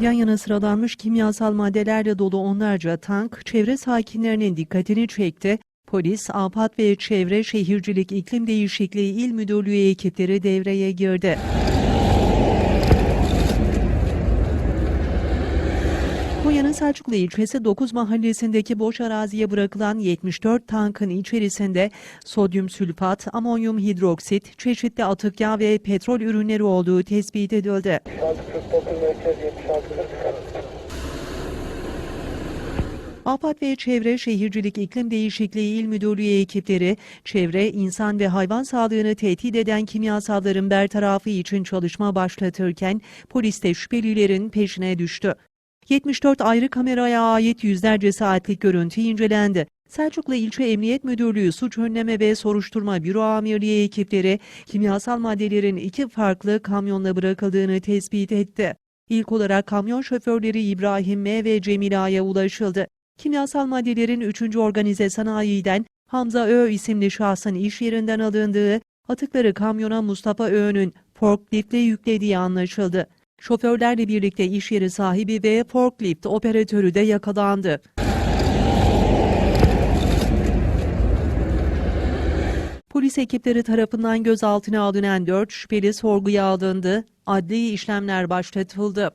Yan yana sıralanmış kimyasal maddelerle dolu onlarca tank çevre sakinlerinin dikkatini çekti. Polis, Afat ve Çevre Şehircilik İklim Değişikliği İl Müdürlüğü ekipleri devreye girdi. Konya'nın Selçuklu ilçesi 9 mahallesindeki boş araziye bırakılan 74 tankın içerisinde sodyum sülfat, amonyum hidroksit, çeşitli atık yağ ve petrol ürünleri olduğu tespit edildi. 4649 merkez 7640 AFAD ve Çevre Şehircilik İklim Değişikliği İl Müdürlüğü ekipleri, çevre, insan ve hayvan sağlığını tehdit eden kimyasalların bertarafı için çalışma başlatırken polis de şüphelilerin peşine düştü. 74 ayrı kameraya ait yüzlerce saatlik görüntü incelendi. Selçuklu İlçe Emniyet Müdürlüğü Suç Önleme ve Soruşturma Büro Amirliği ekipleri kimyasal maddelerin iki farklı kamyonla bırakıldığını tespit etti. İlk olarak kamyon şoförleri İbrahim M. ve Cemil A'ya ulaşıldı. Kimyasal maddelerin 3. Organize Sanayi'den Hamza Ö isimli şahsın iş yerinden alındığı, atıkları kamyona Mustafa Ö'nün forkliftle yüklediği anlaşıldı. Şoförlerle birlikte iş yeri sahibi ve forklift operatörü de yakalandı. Polis ekipleri tarafından gözaltına alınan 4 şüpheli sorguya alındı. Adli işlemler başlatıldı.